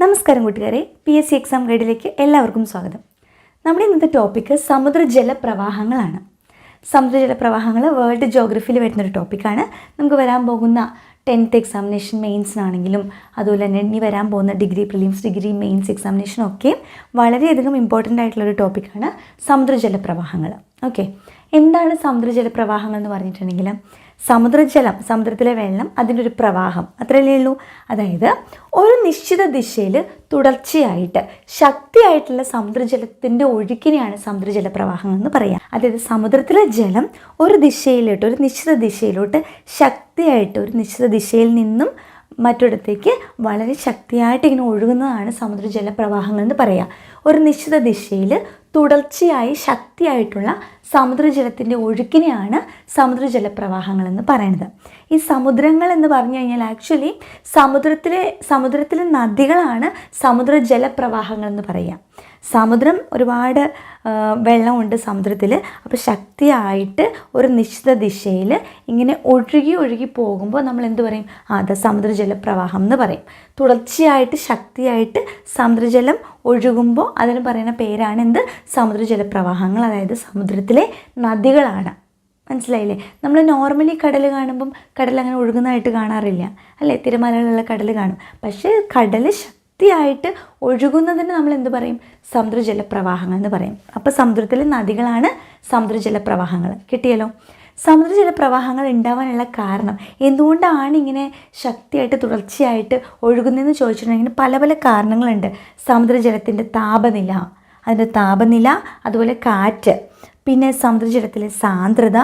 നമസ്കാരം കൂട്ടുകാരെ. P S C exam ഗൈഡിലേക്ക് എല്ലാവർക്കും സ്വാഗതം. നമ്മുടെ ഇന്നത്തെ ടോപ്പിക്ക് സമുദ്രജല പ്രവാഹങ്ങളാണ് സമുദ്രജല പ്രവാഹങ്ങൾ വേൾഡ് ജോഗ്രഫിയിൽ വരുന്നൊരു ടോപ്പിക്കാണ് നമുക്ക് വരാൻ പോകുന്ന ടെൻത്ത് എക്സാമിനേഷൻ മെയിൻസിനാണെങ്കിലും അതുപോലെ തന്നെ ഇനി വരാൻ പോകുന്ന ഡിഗ്രി പ്രിലിംസ് ഡിഗ്രി മെയിൻസ് എക്സാമിനേഷനൊക്കെ വളരെയധികം ഇമ്പോർട്ടന്റ് ആയിട്ടുള്ളൊരു ടോപ്പിക്കാണ് സമുദ്രജല പ്രവാഹങ്ങൾ ഓക്കെ എന്താണ് സമുദ്രജല പ്രവാഹങ്ങൾ എന്ന് പറഞ്ഞിട്ടുണ്ടെങ്കിൽ സമുദ്രജലം സമുദ്രത്തിലെ വെള്ളം അതിന്റെ ഒരു പ്രവാഹം. അത്രയല്ലേ ഉള്ളൂ? അതായത് ഒരു നിശ്ചിത ദിശയിൽ തുടർച്ചയായിട്ട് ശക്തിയായിട്ടുള്ള സമുദ്രജലത്തിന്റെ ഒഴുക്കിനെയാണ് സമുദ്രജല പ്രവാഹം എന്ന് പറയാം. അതായത് സമുദ്രത്തിലെ ജലം ഒരു ദിശയിലോട്ട് ഒരു നിശ്ചിത ദിശയിലോട്ട് ശക്തിയായിട്ട് ഒരു നിശ്ചിത ദിശയിൽ നിന്നും മറ്റൊരിടത്തേക്ക് വളരെ ശക്തിയായിട്ട് ഇങ്ങനെ ഒഴുകുന്നതാണ് സമുദ്രജല പ്രവാഹങ്ങൾ എന്ന് പറയുക ഒരു നിശ്ചിത ദിശയിൽ തുടർച്ചയായി ശക്തിയായിട്ടുള്ള സമുദ്രജലത്തിന്റെ ഒഴുക്കിനെയാണ് സമുദ്രജല പ്രവാഹങ്ങൾ എന്ന് പറയുന്നത്. ഈ സമുദ്രങ്ങൾ എന്ന് പറഞ്ഞു കഴിഞ്ഞാൽ ആക്ച്വലി സമുദ്രത്തിലെ സമുദ്രത്തിലെ നദികളാണ് സമുദ്രജല പ്രവാഹങ്ങൾ എന്ന് പറയുക. സമുദ്രം ഒരുപാട് വെള്ളമുണ്ട് സമുദ്രത്തിൽ അപ്പോൾ ശക്തിയായിട്ട് ഒരു നിശ്ചിത ദിശയിൽ ഇങ്ങനെ ഒഴുകി ഒഴുകി പോകുമ്പോൾ നമ്മൾ എന്ത് പറയും? അത് സമുദ്രജല പ്രവാഹം എന്ന് പറയും. തുടർച്ചയായിട്ട് ശക്തിയായിട്ട് സമുദ്രജലം ഒഴുകുമ്പോൾ അതിന് പറയുന്ന പേരാണ് എന്ത്? സമുദ്രജല പ്രവാഹങ്ങൾ അതായത് സമുദ്രത്തിലെ നദികളാണ്. മനസ്സിലായില്ലേ? നമ്മൾ നോർമലി കടൽ കാണുമ്പം കടൽ അങ്ങനെ ഒഴുകുന്നതായിട്ട് കാണാറില്ല. അല്ലേ? തിരമാലകളുള്ള കടൽ കാണും. പക്ഷേ കടൽ ശക്തിയായിട്ട് ഒഴുകുന്നതിന് നമ്മൾ എന്ത് പറയും? സമുദ്രജല പ്രവാഹങ്ങൾ എന്ന് പറയും. അപ്പോൾ സമുദ്രത്തിലെ നദികളാണ് സമുദ്രജല പ്രവാഹങ്ങൾ കിട്ടിയല്ലോ? സമുദ്രജല പ്രവാഹങ്ങൾ ഉണ്ടാവാനുള്ള കാരണം എന്തുകൊണ്ടാണ് ഇങ്ങനെ ശക്തിയായിട്ട് തുടർച്ചയായിട്ട് ഒഴുകുന്നതെന്ന് ചോദിച്ചിട്ടുണ്ടെങ്കിൽ പല പല കാരണങ്ങളുണ്ട്. സമുദ്രജലത്തിന്റെ താപനില അതിന്റെ താപനില അതുപോലെ കാറ്റ്. പിന്നെ സമുദ്രജലത്തിലെ സാന്ദ്രത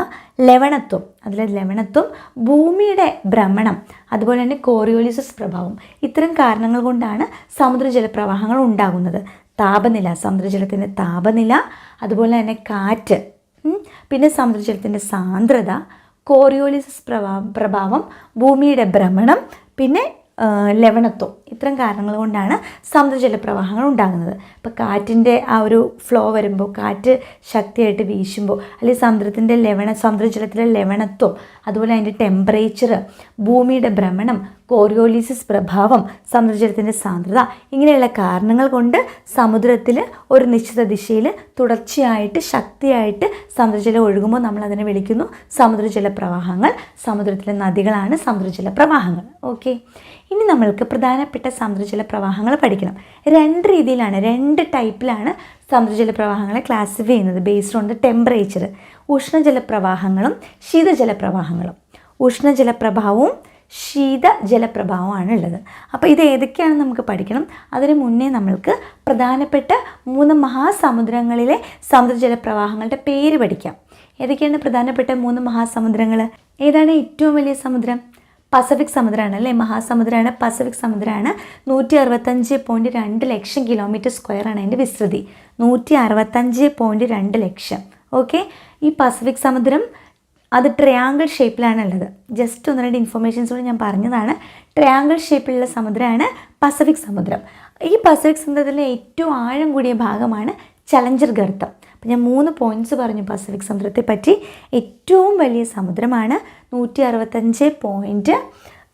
ലവണത്വം. അതിലെ ലവണത്വം ഭൂമിയുടെ ഭ്രമണം അതുപോലെ തന്നെ കോറിയോലിസിസ് പ്രഭാവം. ഇത്തരം കാരണങ്ങൾ കൊണ്ടാണ് സമുദ്രജല പ്രവാഹങ്ങൾ ഉണ്ടാകുന്നത്. താപനില സമുദ്രജലത്തിന്റെ താപനില അതുപോലെ തന്നെ കാറ്റ് പിന്നെ സമുദ്രജലത്തിന്റെ സാന്ദ്രത കോറിയോലിസിസ് പ്രഭാവം ഭൂമിയുടെ ഭ്രമണം പിന്നെ ലവണത്വം. ഇത്തരം കാരണങ്ങൾ കൊണ്ടാണ് സമുദ്രജല പ്രവാഹങ്ങൾ ഉണ്ടാകുന്നത്. ഇപ്പോൾ കാറ്റിന്റെ ആ ഒരു ഫ്ലോ വരുമ്പോൾ കാറ്റ് ശക്തിയായിട്ട് വീശുമ്പോൾ അല്ലെങ്കിൽ സമുദ്രത്തിന്റെ ലവണ സമുദ്രജലത്തിലെ ലവണത്വം അതുപോലെ അതിന്റെ ടെമ്പറേച്ചർ ഭൂമിയുടെ ഭ്രമണം കോറിയോലിസിസ് പ്രഭാവം സമുദ്രജലത്തിന്റെ സാന്ദ്രത ഇങ്ങനെയുള്ള കാരണങ്ങൾ കൊണ്ട് സമുദ്രത്തിൽ ഒരു നിശ്ചിത ദിശയിൽ തുടർച്ചയായിട്ട് ശക്തിയായിട്ട് സമുദ്രജലം ഒഴുകുമ്പോൾ നമ്മൾ അതിനെ വിളിക്കുന്നു സമുദ്രജല പ്രവാഹങ്ങൾ. സമുദ്രത്തിലെ നദികളാണ് സമുദ്രജല പ്രവാഹങ്ങൾ. ഓക്കെ ഇനി നമ്മൾക്ക് പ്രധാനപ്പെട്ട സമുദ്രജല പ്രവാഹങ്ങൾ പഠിക്കണം. രണ്ട് രീതിയിലാണ് രണ്ട് ടൈപ്പിലാണ് സമുദ്രജല പ്രവാഹങ്ങളെ ക്ലാസിഫൈ ചെയ്യുന്നത് ബേസ്ഡ് ഓൺ ദ ടെമ്പറേച്ചർ ഉഷ്ണജല പ്രവാഹങ്ങളും ശീതജല പ്രവാഹങ്ങളും. ഉഷ്ണജല പ്രഭാവവും ശീത ജലപ്രഭാവമാണ് ഉള്ളത് അപ്പോൾ ഇത് ഏതൊക്കെയാണെന്ന് നമുക്ക് പഠിക്കണം. അതിന് മുന്നേ നമ്മൾക്ക് പ്രധാനപ്പെട്ട മൂന്ന് മഹാസമുദ്രങ്ങളിലെ സമുദ്രജല ജലപ്രവാഹങ്ങളുടെ പേര് പഠിക്കാം. ഏതൊക്കെയാണ് പ്രധാനപ്പെട്ട മൂന്ന് മഹാസമുദ്രങ്ങൾ? ഏതാണ് ഏറ്റവും വലിയ സമുദ്രം? പസഫിക് സമുദ്രമാണ് അല്ലേ? മഹാസമുദ്രമാണ്. പസഫിക് സമുദ്രമാണ് നൂറ്റി അറുപത്തഞ്ച് പോയിന്റ് രണ്ട് ലക്ഷം കിലോമീറ്റർ സ്ക്വയർ ആണ് അതിന്റെ വിസ്തൃതി. നൂറ്റി അറുപത്തഞ്ച് പോയിന്റ് രണ്ട് ലക്ഷം. ഓക്കെ? ഈ പസഫിക് സമുദ്രം അത് ട്രയാങ്കിൾ ഷേപ്പിലാണ് ഉള്ളത്. ജസ്റ്റ് ഒന്ന് രണ്ട് ഇൻഫർമേഷൻസ് കൂടി ഞാൻ പറഞ്ഞതാണ്. ട്രയാങ്കിൾ ഷേപ്പിലുള്ള സമുദ്രമാണ് പസഫിക് സമുദ്രം. ഈ പസഫിക് സമുദ്രത്തിലെ ഏറ്റവും ആഴം കൂടിയ ഭാഗമാണ് ചലഞ്ചർ ഗർത്തം. അപ്പം ഞാൻ മൂന്ന് പോയിന്റ്സ് പറഞ്ഞു പസഫിക് സമുദ്രത്തെ പറ്റി. ഏറ്റവും വലിയ സമുദ്രമാണ് നൂറ്റി അറുപത്തഞ്ച് പോയിന്റ്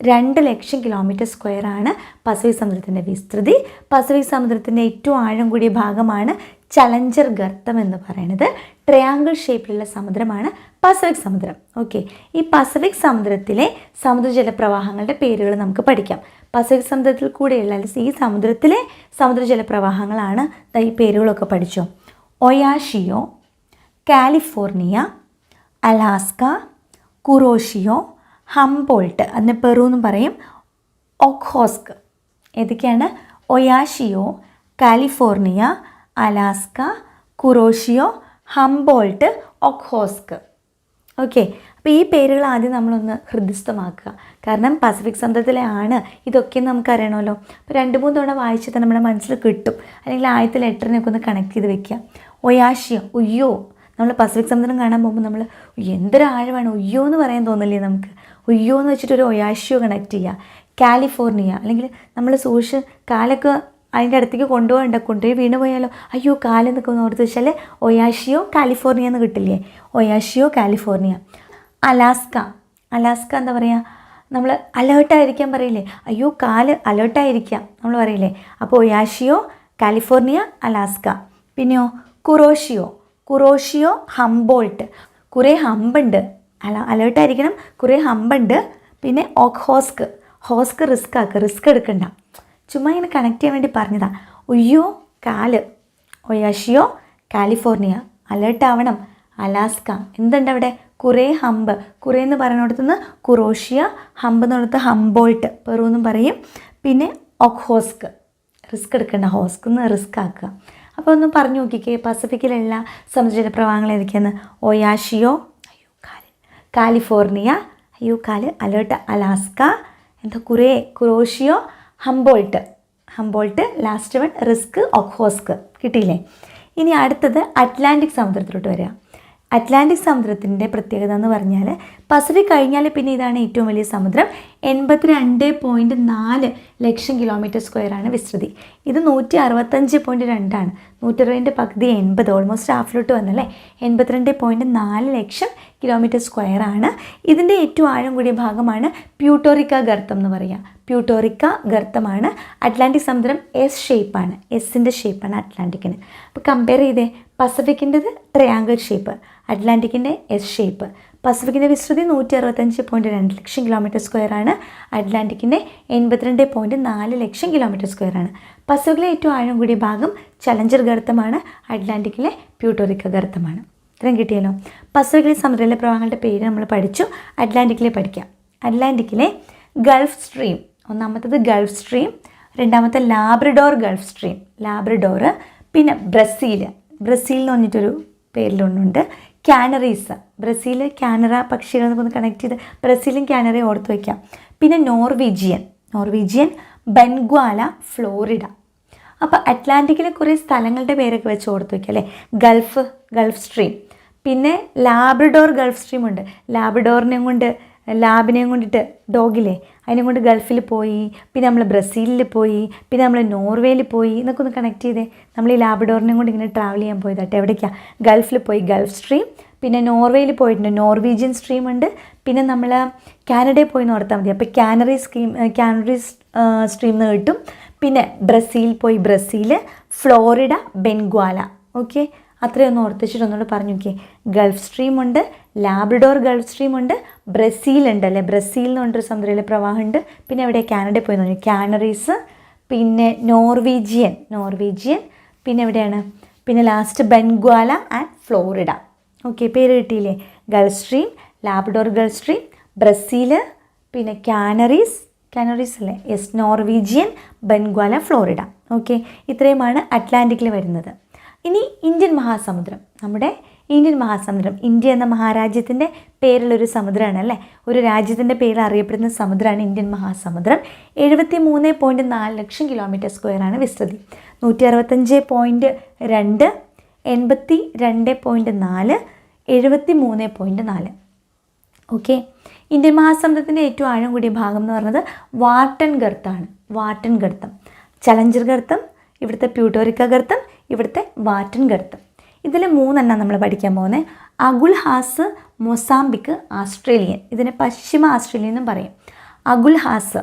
രണ്ട് ലക്ഷം കിലോമീറ്റർ സ്ക്വയറാണ് പസഫിക് സമുദ്രത്തിന്റെ വിസ്തൃതി. പസഫിക് സമുദ്രത്തിന്റെ ഏറ്റവും ആഴം കൂടിയ ഭാഗമാണ് ചലഞ്ചർ ഗർത്തം എന്ന് പറയുന്നത് ട്രയാങ്കിൾ ഷേപ്പിലുള്ള സമുദ്രമാണ് പസഫിക് സമുദ്രം. ഓക്കെ ഈ പസഫിക് സമുദ്രത്തിലെ സമുദ്രജല പ്രവാഹങ്ങളുടെ പേരുകൾ നമുക്ക് പഠിക്കാം. പസഫിക് സമുദ്രത്തിൽ കൂടെയുള്ള ഈ സമുദ്രത്തിലെ സമുദ്രജല പ്രവാഹങ്ങളാണ് ഈ പേരുകളൊക്കെ പഠിച്ചു? Oyashio California Alaska Kuroshio Humboldt അതിന് പെറു എന്നും പറയും. ഒഖോസ്ക് ഏതൊക്കെയാണ്? Oyashio California Alaska Kuroshio Humboldt Okhotsk. Okay അപ്പോൾ ഈ പേരുകൾ ആദ്യം നമ്മളൊന്ന് ഹൃദയസ്ഥമാക്കുക. കാരണം പസഫിക് സമുദ്രത്തിലാണ് ഇതൊക്കെ നമുക്കറിയണമല്ലോ അപ്പോൾ രണ്ട് മൂന്ന് തവണ വായിച്ചാൽ നമ്മുടെ മനസ്സിൽ കിട്ടും. അല്ലെങ്കിൽ ആദ്യത്തെ ലെറ്ററിനൊക്കെ ഒന്ന് കണക്ട് ചെയ്ത് വെക്കുക. ഒയാഷിയോ ഉയ്യോ. നമ്മൾ പസഫിക് സമുദ്രം കാണാൻ പോകുമ്പോൾ നമ്മൾ എന്തൊരു ആഴമാണ് ഉയ്യോ എന്ന് പറയാൻ തോന്നില്ലേ നമുക്ക്? ഉയ്യോ എന്ന് വെച്ചിട്ട് ഒരു ഒയാഷിയോ കണക്ട് ചെയ്യുക. കാലിഫോർണിയ അല്ലെങ്കിൽ നമ്മൾ സൂക്ഷിച്ച് കാലൊക്കെ അതിന്റെ അടുത്തേക്ക് കൊണ്ടുപോകണ്ട കൊണ്ടുപോയി വീണ് പോയാലോ? അയ്യോ കാൽ നിൽക്കുന്ന ഓർത്ത് വെച്ചാൽ ഒയാഷിയോ കാലിഫോർണിയ എന്ന് കിട്ടില്ലേ? Oyashio California. അലാസ്ക. അലാസ്ക എന്താ പറയുക നമ്മൾ അലേർട്ടായിരിക്കാൻ പറയില്ലേ? അയ്യോ കാൽ അലേർട്ടായിരിക്കാം നമ്മൾ പറയില്ലേ? അപ്പോൾ ഒയാഷിയോ കാലിഫോർണിയ അലാസ്ക. പിന്നെയോ കുറോഷിയോ. കുറോഷിയോ ഹംബോൾട്ട്. കുറേ ഹമ്പുണ്ട്. അല അലേർട്ടായിരിക്കണം. കുറേ ഹമ്പുണ്ട്. പിന്നെ ഓക്ഹോസ്ക് ഹോസ്ക് റിസ്ക് ആക്കുക റിസ്ക് എടുക്കണ്ട. ചുമ്മാ ഇങ്ങനെ കണക്ട് ചെയ്യാൻ വേണ്ടി പറഞ്ഞതാണ് ഒയ്യോ കാൽ. Oyashio California. അലേർട്ട് ആവണം അലാസ്ക. എന്തുണ്ട് അവിടെ കുറേ ഹമ്പ്. കുറേ എന്ന് പറയുന്നിടത്തുനിന്ന് കുറോഷ്യ ഹമ്പ് എന്നുള്ളത് ഹംബോൾട്ട്. പെറു എന്നും പറയും. പിന്നെ ഒക്ഹോസ്ക് റിസ്ക് എടുക്കേണ്ട. ഹോസ്ക് എന്ന് റിസ്ക് ആക്കുക. അപ്പോൾ ഒന്ന് പറഞ്ഞു നോക്കിക്കേ. പസഫിക്കിലുള്ള സമുദ്രജല പ്രവാഹങ്ങൾ ഏതൊക്കെയാണ്? ഒയാഷിയോ അയ്യോ കാൽ. കാലിഫോർണിയ അയ്യോ കാൽ. അലേർട്ട്. അലാസ്ക. എന്താ കുറേ? Kuroshio Humboldt Humboldt last one risk Okhotsk കിട്ടിയില്ലേ? ഇനി അടുത്തത് അറ്റ്ലാന്റിക് സമുദ്രത്തിലോട്ട് വരിക. അറ്റ്ലാന്റിക് സമുദ്രത്തിന്റെ പ്രത്യേകത എന്ന് പറഞ്ഞാൽ പസഫിക് കഴിഞ്ഞാൽ പിന്നെ ഇതാണ് ഏറ്റവും വലിയ സമുദ്രം. എൺപത്തി രണ്ട് പോയിന്റ് നാല് ലക്ഷം കിലോമീറ്റർ സ്ക്വയർ ആണ് വിസ്തൃതി. ഇത് നൂറ്റി അറുപത്തഞ്ച് പോയിന്റ് രണ്ടാണ് നൂറ്ററുപതിന്റെ പകുതി എൺപത് ഓൾമോസ്റ്റ് ഹാഫിലോട്ട് വന്നല്ലേ? എൺപത്തിരണ്ട് പോയിന്റ് നാല് ലക്ഷം കിലോമീറ്റർ സ്ക്വയർ ആണ്. ഇതിന്റെ ഏറ്റവും ആഴം കൂടിയ ഭാഗമാണ് പ്യൂട്ടോറിക്ക ഗർത്തം എന്ന് പറയുക പ്യൂട്ടോറിക്ക ഗർത്തമാണ്. അറ്റ്ലാന്റിക് സമുദ്രം എസ് ഷേപ്പാണ് എസിന്റെ ഷേപ്പാണ് അറ്റ്ലാന്റിക്കിന്. അപ്പോൾ കമ്പയർ ചെയ്തേ. പസഫിക്കിന്റെത് ട്രയാങ്കിൾ ഷേപ്പ് അറ്റ്ലാന്റിക്കിന്റെ എസ് ഷേപ്പ് പസഫിക്കിന്റെ വിസ്തൃതി നൂറ്റി അറുപത്തഞ്ച് പോയിന്റ് രണ്ട് ലക്ഷം കിലോമീറ്റർ സ്ക്വയർ ആണ്. അറ്റ്ലാന്റിക്കിന്റെ എൺപത്തിരണ്ട് പോയിന്റ് നാല് ലക്ഷം കിലോമീറ്റർ സ്ക്വയർ ആണ്. പസഫിക്കിലെ ഏറ്റവും ആഴം കൂടിയ ഭാഗം ചലഞ്ചർ ഗർത്തമാണ്. അറ്റ്ലാന്റിക്കിലെ പ്യൂട്ടോറിക്ക ഗർത്തമാണ്. ഇത്രയും കിട്ടിയല്ലോ. പസഫിക്കിലെ സമുദ്രത്തിലെ പ്രവാഹങ്ങളുടെ പേര് നമ്മൾ പഠിച്ചു. അറ്റ്ലാന്റിക്കിലെ പഠിക്കാം. അറ്റ്ലാന്റിക്കിലെ ഗൾഫ് സ്ട്രീം. ഒന്നാമത്തത് ഗൾഫ് സ്ട്രീം. രണ്ടാമത്തെ ലാബ്രഡോർ ഗൾഫ് സ്ട്രീം. ലാബ്രഡോർ പിന്നെ ബ്രസീൽ ബ്രസീൽ എന്ന് പറഞ്ഞിട്ടൊരു പേരിലൊന്നുണ്ട്. കാനറീസ് ബ്രസീൽ കാനറ പക്ഷികൾ എന്നൊക്കെ കണക്ട് ചെയ്ത് ബ്രസീലും കാനറയും ഓർത്ത് വയ്ക്കാം പിന്നെ നോർവീജിയൻ. Norwegian ബൻഗ്വാല Florida. അപ്പോൾ അറ്റ്ലാന്റിക്കിലെ കുറേ സ്ഥലങ്ങളുടെ പേരൊക്കെ വെച്ച് ഓർത്ത് വയ്ക്കാം അല്ലേ? Gulf gulf stream. പിന്നെ ലാബ്രഡോർ ഗൾഫ് സ്ട്രീം ഉണ്ട് ലാബ്രഡോറിനെയും കൊണ്ട് ലാബിനെയും കൊണ്ടിട്ട് ഡോഗിലെ അതിനെ കൊണ്ട് ഗൾഫിൽ പോയി പിന്നെ നമ്മൾ ബ്രസീലിൽ പോയി പിന്നെ നമ്മൾ നോർവേയിൽ പോയി എന്നൊക്കെ ഒന്ന് കണക്ട് ചെയ്തേ. നമ്മൾ ഈ ലാബ്രഡോറിനെയും കൊണ്ട് ഇങ്ങനെ ട്രാവൽ ചെയ്യാൻ പോയതാട്ടെ. എവിടേക്കാണ് ഗൾഫിൽ പോയി ഗൾഫ് സ്ട്രീം പിന്നെ നോർവേയിൽ പോയിട്ടുണ്ട് നോർവീജിയൻ സ്ട്രീം ഉണ്ട് പിന്നെ നമ്മൾ കാനഡയിൽ പോയി എന്ന് ഓർത്താൽ മതി. അപ്പോൾ കാനറി സ്കീം കാനറി സ്ട്രീം എന്ന് കിട്ടും. പിന്നെ ബ്രസീൽ പോയി ബ്രസീൽ ഫ്ലോറിഡ ബെൻഗ്വാല ഓക്കെ? അത്രയൊന്ന് ഓർത്തിച്ചിട്ട് ഒന്നുകൂടെ പറഞ്ഞു നോക്കിയേ. ഗൾഫ് സ്ട്രീം ഉണ്ട് ലാബ്രഡോർ ഗൾഫ് സ്ട്രീം ഉണ്ട് ബ്രസീൽ ഉണ്ട് അല്ലേ? ബ്രസീൽ എന്ന് പറഞ്ഞൊരു സമുദ്രയിലെ പ്രവാഹമുണ്ട് പിന്നെ അവിടെ കാനഡയിൽ പോയി നോക്കി കാനറീസ് പിന്നെ നോർവീജിയൻ നോർവീജിയൻ പിന്നെ എവിടെയാണ്? പിന്നെ last Benguela and Florida okay പേര് കിട്ടിയില്ലേ? Gulf stream Labrador gulf stream Brazil പിന്നെ കാനറീസ് കാനറീസ് അല്ലേ? Yes Norwegian Benguela Florida okay ഇത്രയുമാണ് അറ്റ്ലാന്റിക്കിൽ വരുന്നത്. ഇനി ഇന്ത്യൻ മഹാസമുദ്രം. നമ്മുടെ ഇന്ത്യൻ മഹാസമുദ്രം ഇന്ത്യ എന്ന മഹാരാജ്യത്തിന്റെ പേരിലൊരു സമുദ്രമാണ് അല്ലേ? ഒരു രാജ്യത്തിന്റെ പേരിൽ അറിയപ്പെടുന്ന സമുദ്രമാണ് ഇന്ത്യൻ മഹാസമുദ്രം. എഴുപത്തി മൂന്ന് പോയിന്റ് നാല് ലക്ഷം കിലോമീറ്റർ സ്ക്വയറാണ് വിസ്തൃതി. നൂറ്റി അറുപത്തഞ്ച് പോയിന്റ് രണ്ട് എൺപത്തി രണ്ട് പോയിന്റ് നാല് എഴുപത്തി മൂന്ന് പോയിന്റ് നാല്. ഓക്കെ. ഇന്ത്യൻ മഹാസമുദ്രത്തിന്റെ ഏറ്റവും ആഴം കൂടിയ ഭാഗം എന്ന് പറയുന്നത് വാട്ടൻ ഗർത്താണ് വാട്ടൻ ഗർത്തം ചലഞ്ചർ ഗർത്തം ഇവിടുത്തെ പ്യൂട്ടോറിക്ക ഗർത്തം ഇവിടുത്തെ വാറ്റൻ ഗർത്തം ഇതിൽ മൂന്നെണ്ണം നമ്മൾ പഠിക്കാൻ പോകുന്നത് അഗുൽ ഹാസ് മൊസാംബിക്ക് ആസ്ട്രേലിയൻ. ഇതിനെ പശ്ചിമ ആസ്ട്രേലിയൻ എന്നും പറയും. അഗുൽ ഹാസ്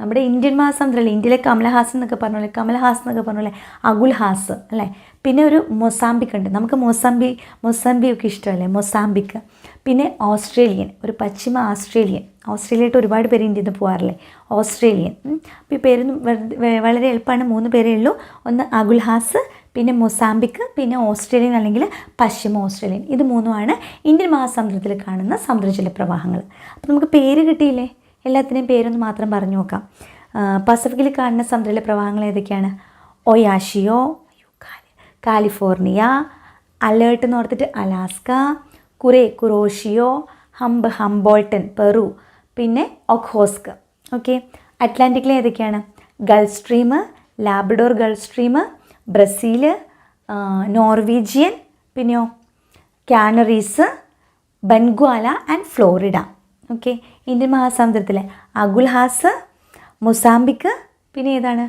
നമ്മുടെ ഇന്ത്യൻ മഹാസമുദ്രമല്ലേ? ഇന്ത്യയിലെ കമലഹാസ് എന്നൊക്കെ പറഞ്ഞോളെ കമലഹാസ് എന്നൊക്കെ പറഞ്ഞോളെ. അഗുൽ ഹാസ് അല്ലേ? പിന്നെ ഒരു മൊസാംബിക് ഉണ്ട്. നമുക്ക് മൊസാംബി മൊസാംബി ഒക്കെ ഇഷ്ടമല്ലേ? മൊസാംബിക്. പിന്നെ ഓസ്ട്രേലിയൻ ഒരു പശ്ചിമ ആസ്ട്രേലിയൻ. ഓസ്ട്രേലിയയിട്ട് ഒരുപാട് പേര് ഇന്ത്യയിൽ നിന്ന് പോകാറില്ലേ ഓസ്ട്രേലിയൻ. അപ്പോൾ ഈ പേരൊന്നും വളരെ എളുപ്പമാണ്. മൂന്ന് പേരേ ഉള്ളൂ. ഒന്ന് അഗുൽഹാസ് പിന്നെ മൊസാംബിക് പിന്നെ ഓസ്ട്രേലിയൻ അല്ലെങ്കിൽ പശ്ചിമ ഓസ്ട്രേലിയൻ. ഇത് മൂന്നുമാണ് ഇന്ത്യൻ മഹാസമുദ്രത്തിൽ കാണുന്ന സമുദ്രജല പ്രവാഹങ്ങൾ. അപ്പോൾ നമുക്ക് പേര് കിട്ടിയില്ലേ? എല്ലാത്തിനെയും പേരൊന്ന് മാത്രം പറഞ്ഞു നോക്കാം. പസഫിക്കിൽ കാണുന്ന സമുദ്രജല പ്രവാഹങ്ങൾ ഏതൊക്കെയാണ്? ഒയാഷിയോ കാലിഫോർണിയ അലേർട്ട് എന്ന് ഓർത്തിട്ട് അലാസ്ക കുറെ കുറോഷിയോ ഹംബ് ഹംബോൾട്ടൻ പെറു പിന്നെ ഒഖോസ്ക്. ഓക്കെ. അറ്റ്ലാന്റിക്കിലെ ഏതൊക്കെയാണ്? Gulf Stream Labrador Gulf Stream Brazil Norwegian പിന്നെയോ Canaries Benguela and Florida. Okay Indian മഹാസമുദ്രത്തിലെ Agulhas Mozambique പിന്നെ ഏതാണ്?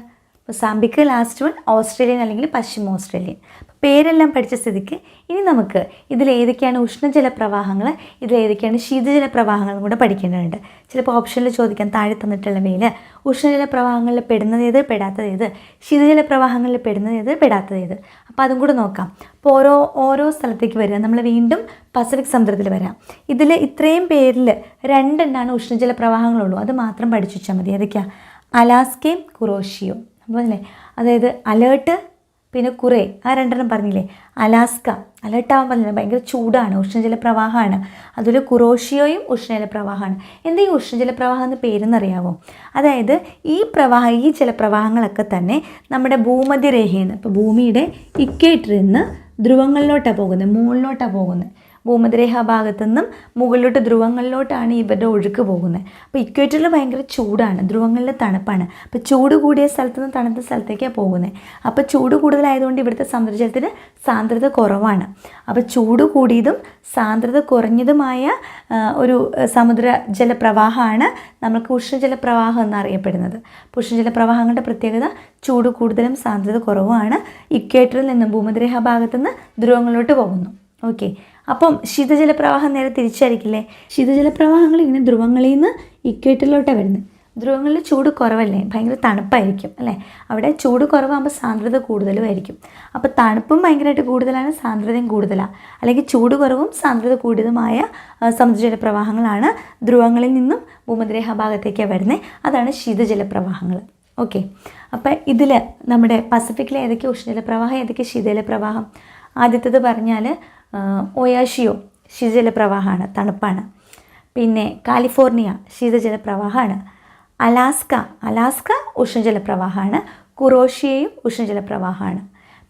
മൊസാംബിക്ക് ലാസ്റ്റ് വൺ ഓസ്ട്രേലിയൻ അല്ലെങ്കിൽ പശ്ചിമ ഓസ്ട്രേലിയൻ പേരെല്ലാം പഠിച്ച സ്ഥിതിക്ക് ഇനി നമുക്ക് ഇതിലേതൊക്കെയാണ് ഉഷ്ണജല പ്രവാഹങ്ങൾ ഇതിലേതൊക്കെയാണ് ശീതജല പ്രവാഹങ്ങളും കൂടെ പഠിക്കേണ്ടതുണ്ട്. ചിലപ്പോൾ ഓപ്ഷനിൽ ചോദിക്കാൻ താഴെ തന്നിട്ടുള്ളവയിൽ ഉഷ്ണജല പ്രവാഹങ്ങളിൽ പെടുന്നത് ഏത് പെടാത്തത് ഏത്? ശീതജല പ്രവാഹങ്ങളിൽ പെടുന്നത് ഏത് പെടാത്തത് ഏത്? അപ്പോൾ അതും കൂടെ നോക്കാം. അപ്പോൾ ഓരോ ഓരോ സ്ഥലത്തേക്ക് വരിക. നമ്മൾ വീണ്ടും പസഫിക് സമുദ്രത്തിൽ വരാം. ഇതിൽ ഇത്രയും പേരിൽ രണ്ടെണ്ണമാണ് ഉഷ്ണജല പ്രവാഹങ്ങളുള്ളൂ അത് മാത്രം പഠിച്ചു വെച്ചാൽ മതി. ഏതൊക്കെയാണ് അലാസ്കയും കുറോഷിയും. അല്ലേ അതായത് അലേർട്ട് പിന്നെ കുറേ ആ രണ്ടെണ്ണം പറഞ്ഞില്ലേ? അലാസ്ക അലേർട്ടാവാൻ പറഞ്ഞില്ല? ഭയങ്കര ചൂടാണ് ഉഷ്ണജല പ്രവാഹമാണ്. അതുപോലെ കുറോഷിയോയും ഉഷ്ണജല പ്രവാഹമാണ്. എന്താ ഈ ഉഷ്ണജല പ്രവാഹം എന്ന് പേരെന്നറിയാവോ? അതായത് ഈ പ്രവാഹ ഈ ജലപ്രവാഹങ്ങളൊക്കെ തന്നെ നമ്മുടെ ഭൂമധ്യരേഖയിൽ നിന്ന് ഇപ്പോൾ ഭൂമിയുടെ ഇക്കേറ്റിൽ നിന്ന് ധ്രുവങ്ങളിലോട്ടാണ് പോകുന്നത് മുകളിലോട്ടാണ് പോകുന്നത്. ഭൂമധ്യരേഖ ഭാഗത്തു നിന്നും മുകളിലോട്ട് ധ്രുവങ്ങളിലോട്ടാണ് ഇവരുടെ ഒഴുക്ക് പോകുന്നത്. അപ്പോൾ ഇക്വേറ്ററിൽ ഭയങ്കര ചൂടാണ്. ധ്രുവങ്ങളിൽ തണുപ്പാണ്. അപ്പോൾ ചൂട് കൂടിയ സ്ഥലത്ത് നിന്ന് തണുത്ത സ്ഥലത്തേക്കാണ് പോകുന്നത്. അപ്പോൾ ചൂട് കൂടുതലായതുകൊണ്ട് ഇവിടുത്തെ സമുദ്രജലത്തിന് സാന്ദ്രത കുറവാണ്. അപ്പോൾ ചൂട് കൂടിയതും സാന്ദ്രത കുറഞ്ഞതുമായ ഒരു സമുദ്ര ജലപ്രവാഹമാണ് നമുക്ക് ഉഷ്ണജല പ്രവാഹം എന്നറിയപ്പെടുന്നത് അപ്പോൾ പ്രത്യേകത ചൂട് കൂടുതലും സാന്ദ്രത കുറവുമാണ്. ഇക്വേറ്ററിൽ നിന്നും ഭൂമധ്യരേഖ ഭാഗത്തു നിന്ന് ധ്രുവങ്ങളിലോട്ട് പോകുന്നു. ഓക്കെ അപ്പം ശീതജല പ്രവാഹം നേരെ തിരിച്ചായിരിക്കില്ലേ? ശീതജല പ്രവാഹങ്ങൾ ഇങ്ങനെ ധ്രുവങ്ങളിൽ നിന്ന് ഇക്വേറ്ററിലോട്ടാണ് വരുന്നത്. ധ്രുവങ്ങളിൽ ചൂട് കുറവല്ലേ? ഭയങ്കര തണുപ്പായിരിക്കും അല്ലേ? അവിടെ ചൂട് കുറവാകുമ്പോൾ സാന്ദ്രത കൂടുതലുമായിരിക്കും അപ്പോൾ തണുപ്പും ഭയങ്കരമായിട്ട് കൂടുതലാണ് സാന്ദ്രതയും കൂടുതലാണ് അല്ലെങ്കിൽ ചൂട് കുറവും സാന്ദ്രത കൂടുതലുമായ സമുദ്രജല പ്രവാഹങ്ങളാണ് ധ്രുവങ്ങളിൽ നിന്നും ഭൂമധ്യരേഖ ഭാഗത്തേക്കാണ് വരുന്നത് അതാണ് ശീതജല പ്രവാഹങ്ങൾ ഓക്കെ. അപ്പം ഇതിൽ നമ്മുടെ പസഫിക്കിലെ ഏതൊക്കെ ഉഷ്ണജല പ്രവാഹം ഏതൊക്കെ ശീതജല പ്രവാഹം ആദ്യത്തേത് പറഞ്ഞാൽ ഒയാഷിയോ ശീതജല പ്രവാഹമാണ് തണുപ്പാണ്. പിന്നെ കാലിഫോർണിയ ശീതജല പ്രവാഹമാണ് അലാസ്ക അലാസ്ക ഉഷ്ണജല പ്രവാഹമാണ് കുറോഷ്യയും ഉഷ്ണജല പ്രവാഹമാണ്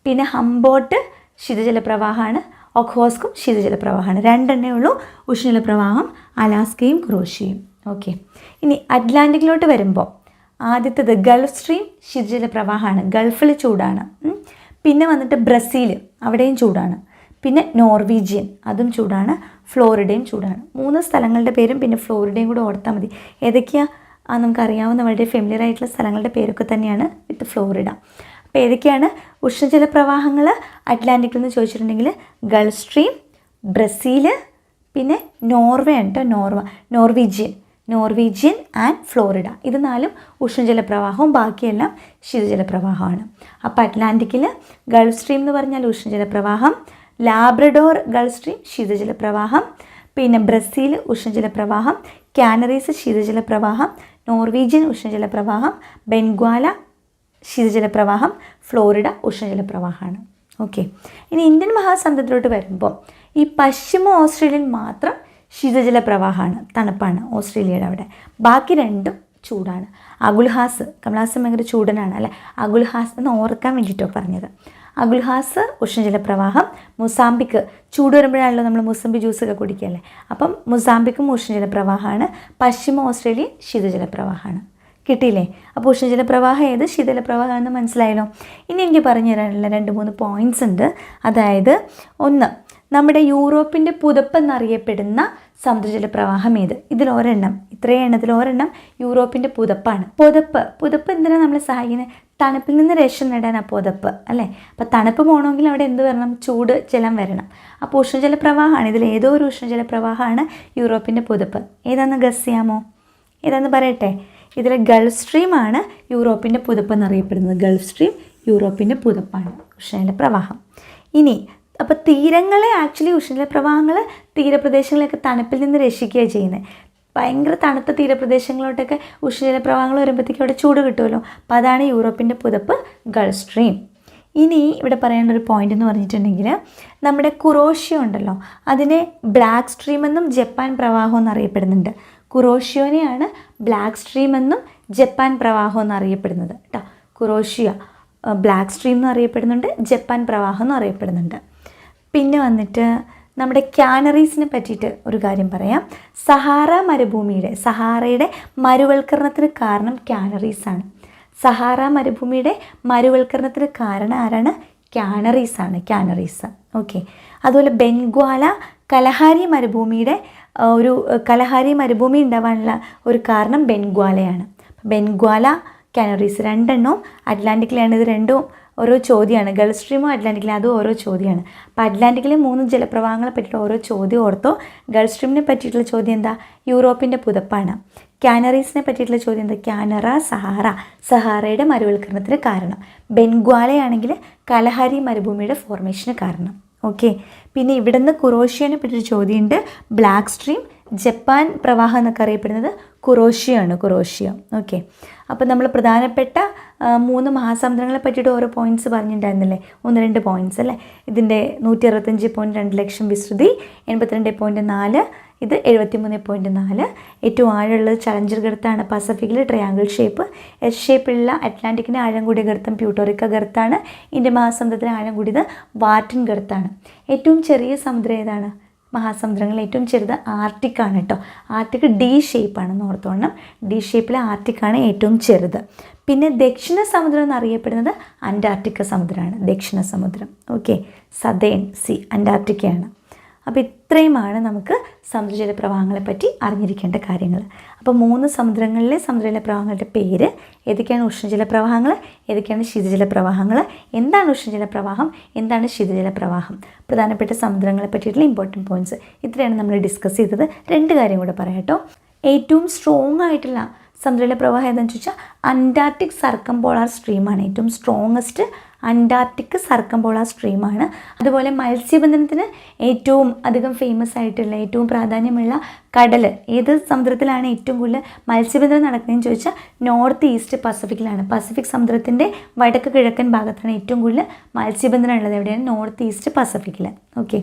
പിന്നെ ഹംബോട്ട് ശീതജല പ്രവാഹമാണ് ഒഖോസ്കും ശീതജല പ്രവാഹമാണ് രണ്ടെണ്ണേ ഉള്ളൂ. ഉഷ്ണജലപ്രവാഹം അലാസ്കയും ക്രോഷ്യയും ഓക്കെ. ഇനി അറ്റ്ലാന്റിക്കിലോട്ട് വരുമ്പോൾ ആദ്യത്തേത് ഗൾഫ് സ്ട്രീം ശീതജല പ്രവാഹമാണ് ഗൾഫിൽ ചൂടാണ് പിന്നെ വന്നിട്ട് ബ്രസീൽ അവിടെയും ചൂടാണ്. പിന്നെ നോർവീജിയൻ അതും ചൂടാണ്. ഫ്ലോറിഡയും ചൂടാണ്. മൂന്ന് സ്ഥലങ്ങളുടെ പേരും പിന്നെ ഫ്ലോറിഡയും കൂടെ ഓർത്താൽ മതി. ഏതൊക്കെയാണ് നമുക്കറിയാവുന്ന വളരെ ഫെമിലിയർ ആയിട്ടുള്ള സ്ഥലങ്ങളുടെ പേരൊക്കെ തന്നെയാണ് വിത്ത് ഫ്ലോറിഡ. അപ്പോൾ ഏതൊക്കെയാണ് ഉഷ്ണജല പ്രവാഹങ്ങൾ അറ്റ്ലാന്റിക്കിൽ നിന്ന് ചോദിച്ചിട്ടുണ്ടെങ്കിൽ ഗൾഫ് സ്ട്രീം ബ്രസീൽ പിന്നെ നോർവേ കേട്ടോ നോർവ നോർവീജിയൻ നോർവീജിയൻ ആൻഡ് ഫ്ലോറിഡ. ഇത് നാലും ഉഷ്ണജല പ്രവാഹവും ബാക്കിയെല്ലാം ശീതജല പ്രവാഹമാണ് അപ്പോൾ അറ്റ്ലാന്റിക്കിൽ ഗൾഫ് സ്ട്രീം എന്ന് പറഞ്ഞാൽ ഉഷ്ണജല പ്രവാഹം ലാബ്രഡോർ ഗൾഫ് സ്ട്രീം ശീതജല പ്രവാഹം പിന്നെ ബ്രസീൽ ഉഷ്ണജല പ്രവാഹം കാനറീസ് ശീതജല പ്രവാഹം നോർവീജിയൻ ഉഷ്ണജല പ്രവാഹം ബെൻഗ്വാല ശീതജല പ്രവാഹം ഫ്ലോറിഡ ഉഷ്ണജല പ്രവാഹമാണ് ഓക്കെ. ഇനി ഇന്ത്യൻ മഹാസമുദ്രത്തിലോട്ട് വരുമ്പോൾ ഈ പശ്ചിമ ഓസ്ട്രേലിയൻ മാത്രം ശീതജല പ്രവാഹമാണ് തണുപ്പാണ് ഓസ്ട്രേലിയയുടെ അവിടെ. ബാക്കി രണ്ടും ചൂടാണ്. അഗുൽഹാസ് കമലാസം ഭയങ്കര ചൂടനാണ് അല്ലെ? അഗുൽഹാസ് എന്ന് ഓർക്കാൻ വേണ്ടിയിട്ടോ പറഞ്ഞത്. അഗുൽഹാസ് ഉഷ്ണജലപ്രവാഹം മുസാമ്പിക്ക് ചൂട് വരുമ്പോഴാണല്ലോ നമ്മൾ മുസംബി ജ്യൂസൊക്കെ കുടിക്കുകയല്ലേ അപ്പം മുസാമ്പിക്കും ഉഷ്ണജലപ്രവാഹമാണ്. പശ്ചിമ ഓസ്ട്രേലിയ ശീതജലപ്രവാഹമാണ്. കിട്ടിയില്ലേ? അപ്പോൾ ഉഷ്ണജലപ്രവാഹം ഏത്? ശീതലപ്രവാഹമാണെന്ന് മനസ്സിലായല്ലോ? ഇനി എനിക്ക് പറഞ്ഞു തരാനുള്ള രണ്ട് മൂന്ന് പോയിന്റ്സ് ഉണ്ട്. അതായത് ഒന്ന് നമ്മുടെ യൂറോപ്പിന്റെ പുതപ്പെന്നറിയപ്പെടുന്ന സമുദ്രജല പ്രവാഹം ഏത്? ഇതിൽ ഒരെണ്ണം. ഇത്രയും എണ്ണത്തിൽ ഒരെണ്ണം യൂറോപ്പിന്റെ പുതപ്പാണ്. പുതപ്പ് പുതപ്പ് എന്തിനാണ് നമ്മളെ സഹായിക്കുന്നത്? തണുപ്പിൽ നിന്ന് രക്ഷ നേടാനാണ് പുതപ്പ് അല്ലേ? അപ്പോൾ തണുപ്പ് പോകണമെങ്കിൽ അവിടെ എന്ത് വരണം? ചൂട് ജലം വരണം. അപ്പോൾ ഉഷ്ണജല പ്രവാഹമാണ് ഇതിൽ ഏതോ ഒരു ഉഷ്ണജല പ്രവാഹമാണ് യൂറോപ്പിന്റെ പുതപ്പ്. ഏതാണെന്ന് ഗസ് ചെയ്യാമോ? പറയട്ടെ? ഇതിൽ ഗൾഫ് സ്ട്രീമാണ് യൂറോപ്പിന്റെ പുതപ്പ് എന്നറിയപ്പെടുന്നത്. ഗൾഫ് സ്ട്രീം യൂറോപ്പിന്റെ പുതപ്പാണ് ഉഷ്ണജല പ്രവാഹം ഇനി അപ്പോൾ തീരങ്ങളെ ആക്ച്വലി ഉഷ്ണജല പ്രവാഹങ്ങൾ തീരപ്രദേശങ്ങളെയൊക്കെ തണുപ്പിൽ നിന്ന് രക്ഷിക്കുകയാണ് ചെയ്യുന്നത്. ഭയങ്കര തണുത്ത തീരപ്രദേശങ്ങളിലോട്ടൊക്കെ ഉഷ്ണജലപ്രവാഹങ്ങൾ വരുമ്പോഴത്തേക്കും അവിടെ ചൂട് കിട്ടുമല്ലോ. അപ്പോൾ അതാണ് യൂറോപ്പിന്റെ പുതപ്പ് ഗൾഫ് സ്ട്രീം ഇനി ഇവിടെ പറയേണ്ട ഒരു പോയിന്റ് എന്ന് പറഞ്ഞിട്ടുണ്ടെങ്കിൽ നമ്മുടെ കുറോഷ്യ ഉണ്ടല്ലോ. അതിനെ ബ്ലാക്ക് സ്ട്രീം എന്നും ജപ്പാൻ പ്രവാഹം എന്നറിയപ്പെടുന്നുണ്ട് കുറോഷ്യോനെയാണ് ബ്ലാക്ക് സ്ട്രീം എന്നും ജപ്പാൻ പ്രവാഹം എന്നറിയപ്പെടുന്നത് കേട്ടോ. കുറോഷ്യ ബ്ലാക്ക് സ്ട്രീം എന്ന് അറിയപ്പെടുന്നുണ്ട് ജപ്പാൻ പ്രവാഹം എന്ന് അറിയപ്പെടുന്നുണ്ട്. പിന്നെ വന്നിട്ട് നമ്മുടെ ക്യാനറീസിനെ പറ്റിയിട്ട് ഒരു കാര്യം പറയാം. സഹാറ മരുഭൂമിയുടെ സഹാറയുടെ മരുവൽക്കരണത്തിന് കാരണം ക്യാനറീസാണ് സഹാറ മരുഭൂമിയുടെ മരുവൽക്കരണത്തിന് കാരണം ആരാണ്? ക്യാനറീസാണ് ക്യാനറീസ് ഓക്കെ അതുപോലെ ബെൻഗ്വാല കലഹാരി മരുഭൂമിയുടെ ഒരു കലഹാരി മരുഭൂമി ഉണ്ടാവാനുള്ള ഒരു കാരണം ബെൻഗ്വാലയാണ്. ബെൻഗ്വാല കാനറീസ് രണ്ടെണ്ണവും അറ്റ്ലാന്റിക്കിലാണ് ഇത് രണ്ടും ഓരോ ചോദ്യമാണ്. ഗൾഫ് സ്ട്രീമും അറ്റ്ലാന്റിക്കിലും അതും ഓരോ ചോദ്യമാണ്. അപ്പോൾ അറ്റ്ലാന്റിക്കിലെ മൂന്ന് ജലപ്രവാഹങ്ങളെ പറ്റിയിട്ട് ഓരോ ചോദ്യം ഓർത്തോ. ഗൾഫ് സ്ട്രീമിനെ പറ്റിയിട്ടുള്ള ചോദ്യം എന്താ? യൂറോപ്പിന്റെ പുതപ്പാണ്. കാനറീസിനെ പറ്റിയിട്ടുള്ള ചോദ്യം എന്താ? കാനറ സഹാറ. സഹാറയുടെ മരുവൽക്കരണത്തിന് കാരണം. ബെൻഗ്വാലയാണെങ്കിൽ കലഹരി മരുഭൂമിയുടെ ഫോർമേഷന് കാരണം. ഓക്കെ പിന്നെ ഇവിടുന്ന് കുറോഷ്യനെ പറ്റിയൊരു ചോദ്യമുണ്ട്. ബ്ലാക്ക് സ്ട്രീം ജപ്പാൻ പ്രവാഹം എന്നൊക്കെ അറിയപ്പെടുന്നത് കുറോഷ്യയാണ് കുറോഷ്യ. ഓക്കെ. അപ്പോൾ നമ്മൾ പ്രധാനപ്പെട്ട മൂന്ന് മഹാസമുദ്രങ്ങളെ പറ്റിയിട്ട് ഓരോ പോയിന്റ്സ് പറഞ്ഞിട്ടുണ്ടായിരുന്നില്ലേ? ഒന്ന് രണ്ട് പോയിന്റ്സ് അല്ലേ? ഇതിന്റെ നൂറ്റി അറുപത്തഞ്ച് പോയിന്റ് രണ്ട് ലക്ഷം വിസ്തൃതി എൺപത്തിരണ്ട് പോയിന്റ് നാല് ഇത് എഴുപത്തിമൂന്ന് പോയിന്റ് നാല്. ഏറ്റവും ആഴമുള്ളത് ചലഞ്ചർ ഗർത്താണ് പസഫിക്കിൽ ട്രയാങ്കിൾ ഷേപ്പ് എസ് ഷേപ്പിലുള്ള അറ്റ്ലാന്റിക്കിന്റെ ആഴം കൂടിയ ഗർത്തം പ്യൂട്ടോറിക്ക ഗർത്താണ്. ഇന്ത്യ മഹാസമുദ്രത്തിന് ആഴം കൂടിയത് വാറ്റിൻ ഗർത്താണ്. ഏറ്റവും ചെറിയ സമുദ്രം ഏതാണ്? മഹാസമുദ്രങ്ങളിൽ ഏറ്റവും ചെറുത് ആർട്ടിക് ആണ് കേട്ടോ. ആർട്ടിക് ഡി ഷേപ്പാണെന്ന് ഓർത്തോണം. ഡി ഷേപ്പിലെ ആർട്ടിക് ആണ് ഏറ്റവും ചെറുത്. പിന്നെ ദക്ഷിണ സമുദ്രം എന്നറിയപ്പെടുന്നത് അന്റാർട്ടിക്ക സമുദ്രമാണ്. ദക്ഷിണ സമുദ്രം. ഓക്കെ സദേൺ സി അന്റാർട്ടിക്കയാണ് അപ്പോൾ ഇത്രയുമാണ് നമുക്ക് സമുദ്രജല പ്രവാഹങ്ങളെ പറ്റി അറിഞ്ഞിരിക്കേണ്ട കാര്യങ്ങൾ. അപ്പോൾ മൂന്ന് സമുദ്രങ്ങളിലെ സമുദ്രജല പ്രവാഹങ്ങളുടെ പേര് ഏതൊക്കെയാണ് ഉഷ്ണജല പ്രവാഹങ്ങൾ ഏതൊക്കെയാണ് ശീതജല പ്രവാഹങ്ങൾ എന്താണ് ഉഷ്ണജല പ്രവാഹം എന്താണ് ശീതജല പ്രവാഹം? പ്രധാനപ്പെട്ട സമുദ്രങ്ങളെ പറ്റിയിട്ടുള്ള ഇമ്പോർട്ടന്റ് പോയിന്റ്സ് ഇത്രയാണ് നമ്മൾ ഡിസ്കസ് ചെയ്തത്. രണ്ട് കാര്യം കൂടെ പറയാം കേട്ടോ. ഏറ്റവും സ്ട്രോങ് ആയിട്ടുള്ള സമുദ്രജല പ്രവാഹം ഏതാണെന്ന് ചോദിച്ചാൽ അന്റാർട്ടിക് സർക്കം പോളാർ സ്ട്രീമാണ് ഏറ്റവും സ്ട്രോങ്ങസ്റ്റ് അന്റാർട്ടിക് സർക്കംപോള സ്ട്രീമാണ്. അതുപോലെ മത്സ്യബന്ധനത്തിന് ഏറ്റവും അധികം ഫേമസ് ആയിട്ടുള്ള ഏറ്റവും പ്രാധാന്യമുള്ള കടൽ. ഏത് സമുദ്രത്തിലാണ് ഏറ്റവും കൂടുതൽ മത്സ്യബന്ധനം നടക്കുന്നതെന്ന് ചോദിച്ചാൽ നോർത്ത് ഈസ്റ്റ് പസഫിക്കിലാണ്. പസഫിക് സമുദ്രത്തിന്റെ വടക്ക് കിഴക്കൻ ഭാഗത്താണ് ഏറ്റവും കൂടുതൽ മത്സ്യബന്ധനം ഉള്ളത്. എവിടെയാണ്? നോർത്ത് ഈസ്റ്റ് പസഫിക്കിൽ ഓക്കെ.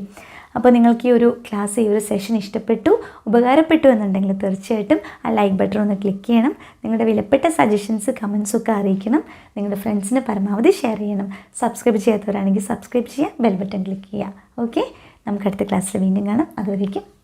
അപ്പോൾ നിങ്ങൾക്ക് ഈ ഒരു ക്ലാസ് ഈ ഒരു സെഷൻ ഇഷ്ടപ്പെട്ടു ഉപകാരപ്പെട്ടു എന്നുണ്ടെങ്കിൽ തീർച്ചയായിട്ടും ആ ലൈക്ക് ബട്ടൺ ഒന്ന് ക്ലിക്ക് ചെയ്യണം. നിങ്ങളുടെ വിലപ്പെട്ട സജഷൻസ് കമൻസൊക്കെ അറിയിക്കണം. നിങ്ങളുടെ ഫ്രണ്ട്സിന് പരമാവധി ഷെയർ ചെയ്യണം. സബ്സ്ക്രൈബ് ചെയ്യാത്തവരാണെങ്കിൽ സബ്സ്ക്രൈബ് ചെയ്യുക ബെൽ ബട്ടൺ ക്ലിക്ക് ചെയ്യുക. ഓക്കെ നമുക്ക് അടുത്ത ക്ലാസ്സിൽ വീണ്ടും കാണാം. അതുവരേക്കും